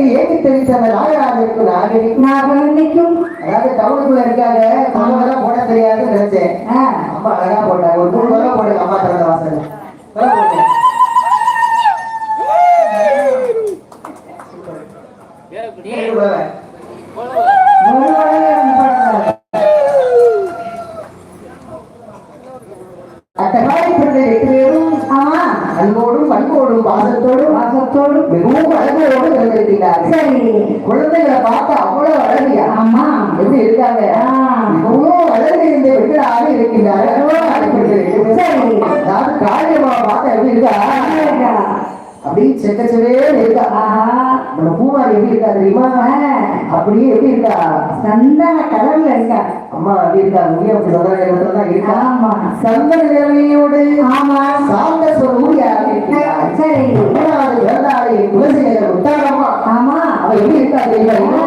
அந்த நாகராஜனுக்கு நாகரி நாகவல்லிக்கும் அதாவது டவுனுக்குள்ள இருக்காங்க. போட தெரியாதுன்னு நினைச்சேன். ஆ, அம்மா அழகா போட்டாங்க. ஒரு நூறு ரூபா போடுங்க அம்மா திறந்த வாசல் ஆமா. அன்போடும் பண்போடும் பாசத்தோடும் வாசத்தோடு மிகவும் அழகோடு இருந்திருக்கிறார்கள் சரி. குழந்தைகளை பார்த்தா அவ்வளவு அழகியா? ஆமா. எப்படி இருக்காங்க. மிகவும் அழகு இந்த வெகுளாக இருக்கின்றார்கள் சரி. அதாவது காளியம்மா பார்த்தா எப்படி இருக்கா. அப்படியே செக்க செவேன்னு இருக்கா? நம்ம பூமாரி எப்படி இருக்கா தெரியுமா? அப்படியே எப்படி இருக்கா? சந்தன கலர்ல இருக்கா? அம்மா அப்படி இருக்கா? முடியும் அப்படி சந்தன தான் இருக்கா? ஆமா. சந்தன நிலைமையோடு ஆமா. சாந்த சொரூரியாக இருக்கிறார் சரி. மூணாவது வேதாளி துளசி நகர் உத்தாரம்மா ஆமா. அவ எப்படி இருக்கா தெரியுமா?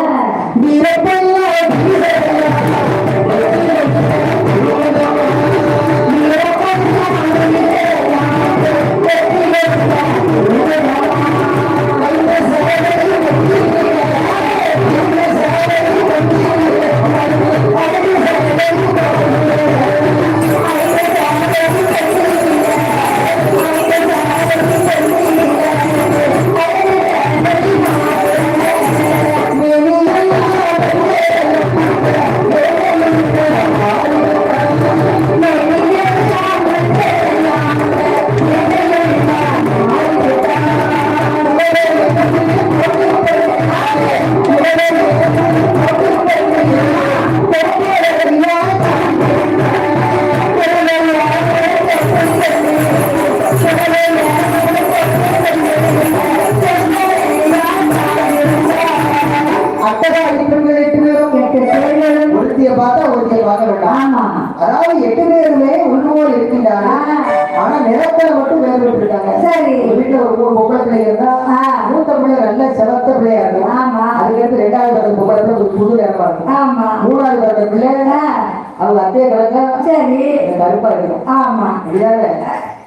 கருப்பா இருக்கும் ஆமா. அப்படிதானே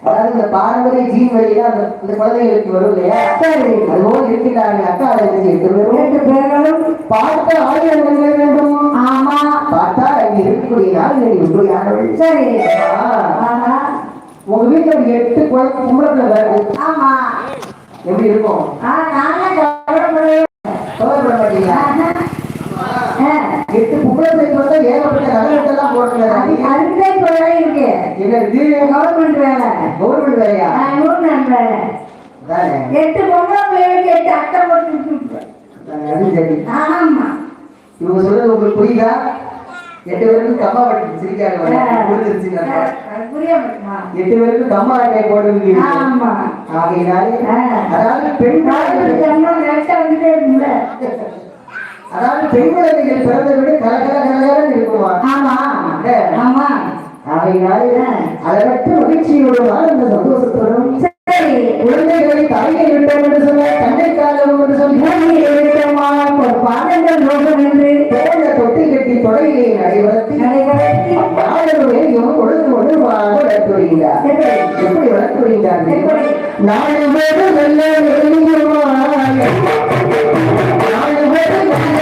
அதாவது இந்த பாரம்பரிய ஜீன் வழியா அந்த இந்த குழந்தைகளுக்கு வரும் இல்லையா? சரி. அதுபோல் இருக்கின்றாங்க அக்கா பேரும் எட்டு பேர்களும் பார்த்த ஆயுதம் வேண்டும்? ஆமா. பார்த்தா இங்க இருக்கக்கூடிய நாள் இப்படியானவள் சரி. உங்க வீட்டுல ஒரு எட்டு குழந்தை பொம்பளை பிள்ளை வருது ஆமா. எப்படி இருக்கும்? நானே கவலைப்பட மாட்டீங்களா? எட்டு பொம்பளை பிள்ளைக்கு வந்தா ஏகப்பட்ட நகரத்தெல்லாம் அது போடுறாங்க அதுவே தொழிலே இருக்கு என்ன இது கவர்மெண்ட் வேலை கவர்மெண்ட் வேலையா நூறு வேலை எட்டு பொம்பளை பிள்ளைகளுக்கு எட்டு அட்டை போட்டு ஆமா. இவங்க சொல்றது உங்களுக்கு புரியுதா? எட்டு பேருக்கு கம்மா பட்டு சிரிக்காங்க மாட்டேமா எட்டு பேருக்கு கம்மா அட்டை போடுவீங்க ஆமா. ஆகையினாலே. அதாவது பெண் நேரத்தை வந்துட்டே இருக்குல்ல அதாவது பெண் குழந்தைகள் பிறந்த விட கலகல கலகலன்னு இருக்குமா? ஆமா. ஆமா. ஆகையினாலே அளவற்ற மகிழ்ச்சியோடும் ஆனந்த சந்தோஷத்தோடும் சரி குழந்தைகளை தாயை விட்டோம் என்று சொல்ல தன்னை காலம் என்று சொல்லி விட்டோமா? பாதங்கள் லோகம் என்று தோழ தொட்டி கட்டி தொடையிலே நடைபெறத்தி நடைபெறத்தி நாடகம் கொடுத்து கொண்டு வளர்த்து வருகிறார் எப்படி? வளர்த்து எப்படி? நாலு பேரு நல்ல நாலு பேரு நல்ல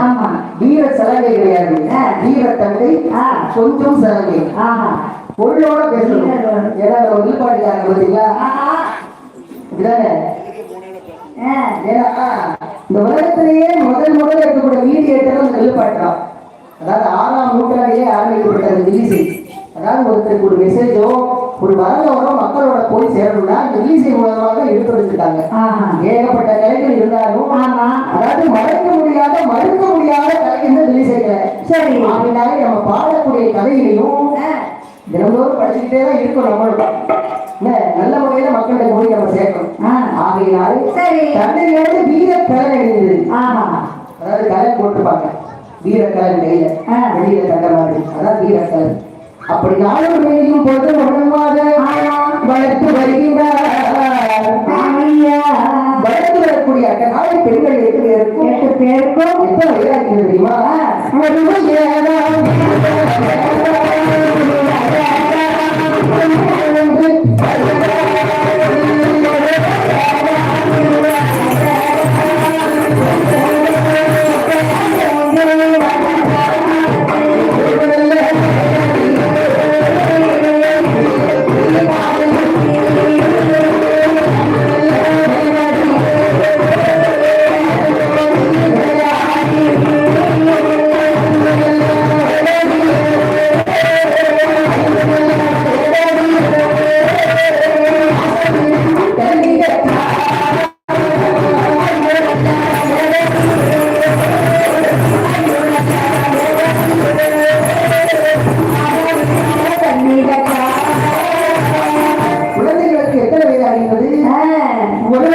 ஆமா. வீர சலகை கிடையாது. வீர ஆ. கொஞ்சம் ஆஹா. பொருளோட பேசணும். ஏன்னா நம்ம விழுப்பாடுக்காரங்க பார்த்தீங்களா? இந்த உலகத்திலேயே முதல் முதல்ல இருக்கக்கூடிய மீடியேட்டர் அந்த விழுப்பாட்டுறான் அதாவது ஆறாம் நூற்றாண்டிலே ஆரம்பிக்கப்பட்ட அந்த வில்லிசை அதாவது ஒருத்தருக்கு ஒரு மெசேஜோ ஒரு வரலோட மக்களோட போய் சேரணும்னா வில்லிசை மூலமாக எடுத்துருக்காங்க ஆஹா. ஏகப்பட்ட கலைகள் இருந்தாலும். அதாவது மறைக்க முடியாத மறுக்க முடியாத கலை இந்த வில்லிசை கலை சரி. ஆகினாலே நம்ம பாடக்கூடிய கதைகளையும் ஆ. தினந்தோறும் படிச்சுக்கிட்டே தான் இருக்கும் நம்மளும் என்ன நல்ல முறையில மக்கள்கிட்ட போய் நம்ம சேர்க்கணும். ஆகையினால். தந்தையிலிருந்து வீர கலை எழுந்தது. அதாவது கலை போட்டுப்பாங்க வீரக்கலை கையில ஆ. வெளியில தந்த மாதிரி அதான் வீரக்கலை அப்படி நாளும் மேலும் பொழுது உடனமாக வளர்த்து வருகின்றார். வளர்த்து வரக்கூடிய அந்த காலை பெண்கள் எட்டு பேருக்கும் எட்டு பேருக்கும் எத்தனை வயதாகிறது தெரியுமா? ஒரு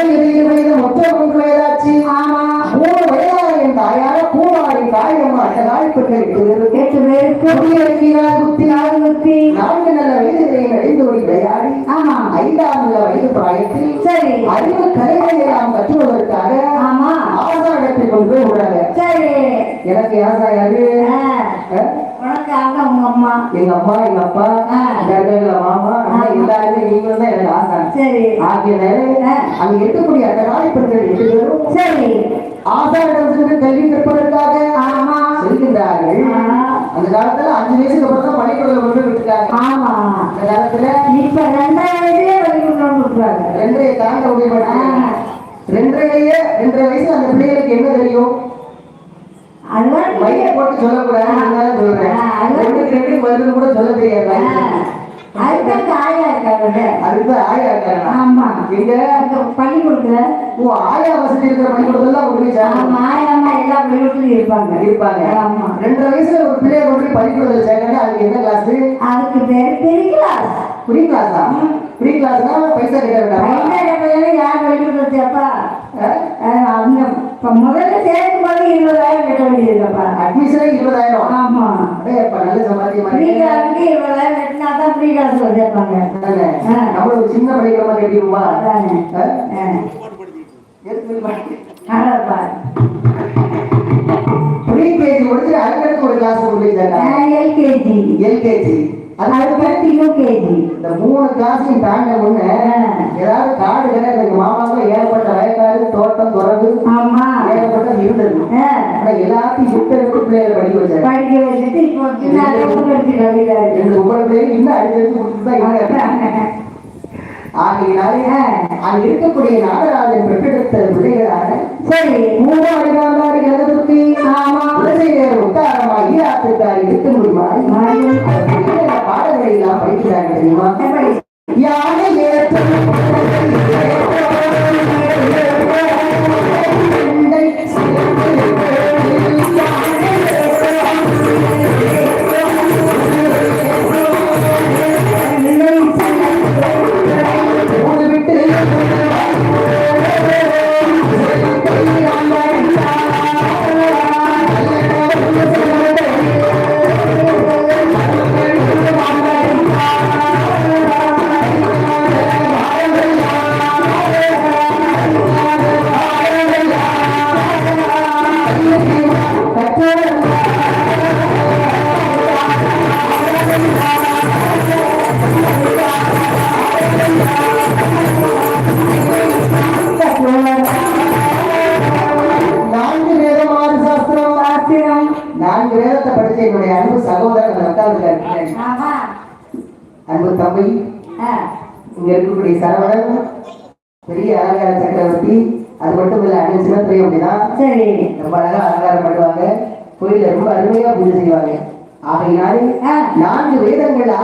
வயது மொத்தம் மூன்று வயதாச்சு. மூணு வயதான என் தாயார தாயம்மா அந்த நாய்ப்பெண்கள் இருக்கிறது எட்டு பேருக்கும் குடியிருக்கிறார் குத்தி நாலு நூத்தி நான்கு நல்ல வயதுகளை அடைந்தோடி விளையாடி ஆமா. ஐந்தாம் நல்ல வயது பிராயத்தில். சரி. அறிவு கலைகளை நாம் கற்றுவதற்காக ஆமா. ஆசாரத்தை கொண்டு போய் விடுறாங்க. சரி. எனக்கு யாரு அவங்க உங்க அம்மா. எங்க அம்மா எங்க அப்பா. எங்க மாமா எல்லாருமே நீங்களும் தான் எனக்கு ஆசை. சரி. ஆகியனால. அங்க இருக்கக்கூடிய அந்த நாய்ப்பெண்கள் எட்டு பேரும் சரி. ஆசாரிடம் சென்று கல்வி கற்பதற்காக ஆமா. செல்கின்றார்கள். அந்த காலத்துல அஞ்சு வயசுக்கு அப்புறம் தான் பள்ளிக்கூடத்துல கொண்டு போய் விட்டுட்டாங்க. ஆமா. அந்த காலத்துல இப்ப ரெண்டாயிரத்திலே வரைக்கும் விட்டுருவாங்க. ரெண்டரை தாண்ட முடிய ஆ. ரெண்டரையே ரெண்டரை வயசுல அந்த பிள்ளைகளுக்கு என்ன தெரியும்? அதுதான் மைய போட்டு சொல்லக்கூடாது அதனால சொல்றேன் ஒண்ணுக்கு ரெண்டு வருது கூட சொல்ல தெரியாது. அதுதான் ஆயா இருக்காங்க அதுக்கு ஆயா இருக்காங்க ஆமா. எங்க? அங்க பள்ளிக்கூடத்துல ஓ ஆயா வசதி இருக்கிற பள்ளிக்கூடத்துல கொண்டு போய் சேர்க்கணும். ஆமா ஆயாமா எல்லா பள்ளிக்கூடத்துலயும் இருப்பாங்க. இருப்பாங்க. ஆமா. ரெண்டரை வயசுல ஒரு பிள்ளைய கொண்டு பள்ளிக்கூடத்துல சேர்க்கணும் அதுக்கு என்ன கிளாஸ் அதுக்கு பேர் பெரிய கிளாஸ் ஃப்ரீ கிளாஸா ஃப்ரீ கிளாஸ்னா பைசா கட்ட வேண்டாமா? யார் பள்ளிக்கூடத்துல சேர்ப்பா? இப்ப முதல்ல சேர்க்கும் போது இருபதாயிரம் கட்ட வேண்டியதுப்பா அட்மிஷனே இருபதாயிரம். ஆமா. நல்ல சம்பாத்தியமா ஃப்ரீ இருக்கு. கிளாஸுக்கு இருபதாயிரம் கட்டினா தான் ஃப்ரீ சேர்ப்பாங்க சின்ன படிக்கிற மாதிரி அதானே. ப்ரீ. கேஜி முடிச்சு ஒரு கிளாஸ் எல்கேஜி எல்கேஜி அது அதுக்கடுத்து யூகேஜி இந்த மூணு கிளாஸையும் தாண்ட முன்ன ஏதாவது காடு கிடையாது எங்க மாமாவுக்கு ஏகப்பட்ட வயக்காடு தோட்டம் துறவு ஆமா. ஏகப்பட்ட இருந்தது. எல்லாத்தையும் விட்டு பிள்ளைகளை படிக்க வச்சாரு. படிக்க வச்சுட்டு இப்போ இன்னும் அடிச்சு தான் ஆகையினாலே இருக்கக்கூடிய நாகராஜன் பெற்றெடுத்த பிள்ளைகளான சரி. மூணு அடிவாந்தாரி எழுதுத்தி ஆமா. இருக்க முடியுமா பாடல்களை எல்லாம் படிக்கிறாங்க தெரியுமா எப்படி? யானை ஏற்றும்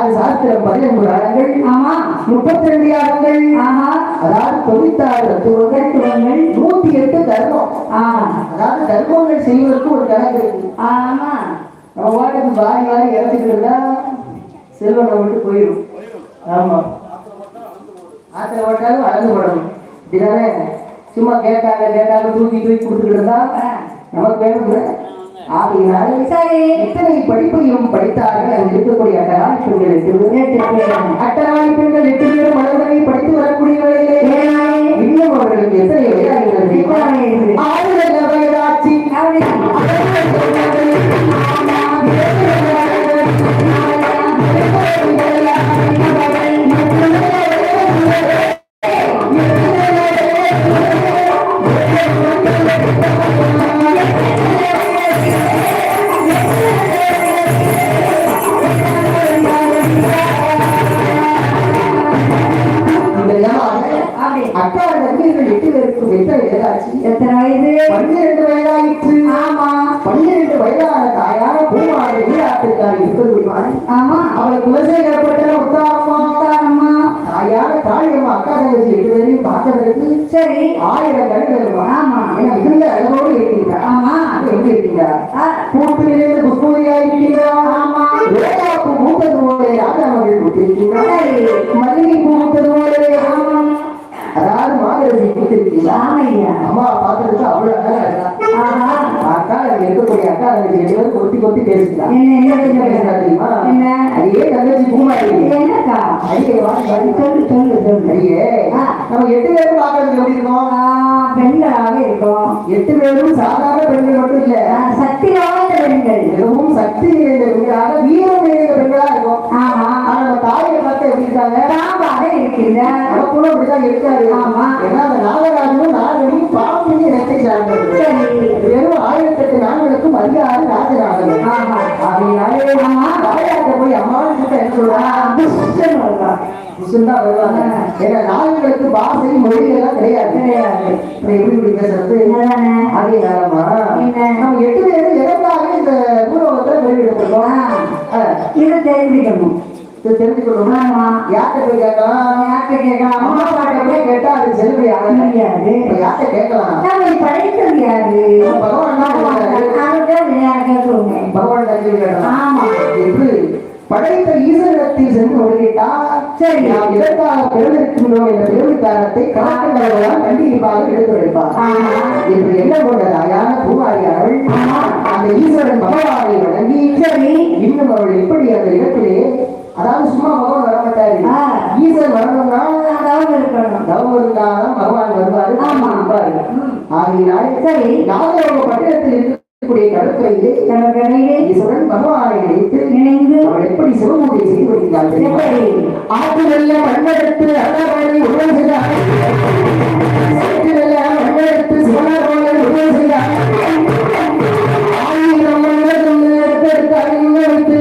ஆறு சாஸ்திரம் பதினெண்டு ராகங்கள் ஆமா. முப்பத்தி ரெண்டு யாகங்கள். ஆமா அதாவது தொண்ணூத்தாறு தத்துவங்கள் தத்துவங்கள். நூத்தி எட்டு தர்மம். அதாவது தர்மங்கள் செய்வதற்கு ஒரு கணக்கு ஆமா நம்ம வாட்டுக்கு வாரி வாரி இறந்துட்டு இருந்தா நம்ம விட்டு போயிடும் ஆமா. ஆத்திர ஓட்டாலும் அளந்து போடணும். இப்படிதானே? சும்மா கேட்டாங்க கேட்டாங்க தூக்கி தூக்கி கொடுத்துட்டு இருந்தா நமக்கு வேணும் ஆகையினாலே இத்தனை படிப்பையும் படித்தார்கள் அங்கு இருக்கக்கூடிய அட்டராணி சரி ஆயிரம் கண்கள் ஆமா. ஏன்னா மிகுந்த அழகோடு இருக்கிறார் ஆமா எப்படி இருக்கிறார் ஆ, கூட்டு நிறைந்த குஷ்பூரியா இருக்கிறார் ஆமா. போல ராஜாமகள் கொடுத்திருக்கிறார் சரி. மல்லிகை பூ மூத்தது போல ஆமா. அதாவது மாதரசி கொடுத்திருக்கிறார் ஆமையா அம்மா பார்க்கறதுக்கு அவ்வளவு அழகா இருக்கா? அக்கா அங்க இருக்கக்கூடிய அக்கா தங்கச்சி ரெண்டு பேரும் கொத்தி கொத்தி? பேசுறா தெரியுமா? என்ன? அடியே தங்கச்சி பூமா இருக்கு என்னக்கா? அடியே வாடி வாடி சொல்லு சொல்லு சொல்லு. அடியே ஆ. நம்ம எட்டு பேரும் பார்க்கறதுக்கு எப்படி இருக்கோம்? பெண்களாக இருக்கும். எட்டு பேரும் சாதாரண பெண்கள் மட்டும் இல்ல. சக்தி வாய்ந்த பெண்கள். மிகவும் சக்தி நிறைந்த பெண்களாக வீரம் நிறைந்த பெண்களா இருக்கும் ஆமா ஆனா நம்ம தாயை பார்த்து எப்படி இருக்காங்க பாம்பாக நமக்குள்ள அப்படிதான் இருக்காரு ஆமா. ஏன்னா அந்த நாகராஜனும் நாகனையும் பாம்பினி இனத்தை சார்ந்தது சரி வெறும் ஆயிரத்தெட்டு நாட்களுக்கும் அதிகாரி ராஜராஜன் ஆமா. தாயாட்ட போய் அம்மான்னு கூட்ட என்ன சொல்றா புஷ்டன் வருவார். தான் வருவாங்க. ஏன்னா நாகங்களுக்கு பாஷை மொழி எல்லாம் கிடையாது கிடையாது. எப்படி இப்படி பேசுறது என்னதானே? அதே நேரமா என்ன? நம்ம எட்டு பேரும் எதற்காக இந்த பூலோகத்துல வெளியிடப்பட்டோம் ஆ, இது தெரிஞ்சுக்கணும் இது தெரிஞ்சுக்கணும். யார்கிட்ட போய் கேட்கலாம்? யார்கிட்ட கேட்கலாம்? அம்மா அப்பாட்ட போய் கேட்டா அது யார்கிட்ட கேட்கலாம்? நம்மை படைத்தது யாரு? பகவான் படைத்த ஈஸ்வரத்தில் சென்று ஒழுகிட்டா சரி. நாம் பிறந்திருக்கின்றோம் என்ற பிறவி காரணத்தை கணக்கண்டவர்களால் கண்டிப்பாக எடுத்துரைப்பார். என்று என்ன கொண்ட தாயான பூமாரியார்கள் ஆமா. அந்த ஈஸ்வரன் பகவானை வணங்கி சரி. இன்னும் அவர்கள் எப்படி அந்த இடத்திலே அதாவது சும்மா பகவான் வரமாட்டாரு ஆ. ஈஸ்வரன் வரணும்னா அதாவது இருக்கணும் தவம் இருந்தாலும் பகவான் வருவாரு ஆமா. இருப்பாரு. ஆகையினால் சரி நாகரோக பட்டணத்தில் இருக்கக்கூடிய கடற்கரையிலே கடற்கரையிலே ஈஸ்வரன் பகவானை நினைத்து இணைந்து அவள் எப்படி சிவபூஜை செய்து? எப்படி ஆற்று வெள்ள மண்ணெடுத்து அண்ணாமலை உருவம் செய்தார் வெள்ள மண்ணெடுத்து சிவனாரோலை உருவம் செய்தார் ஆயிரம் மன்னரும் எடுத்தெடுத்து அறிஞருக்கு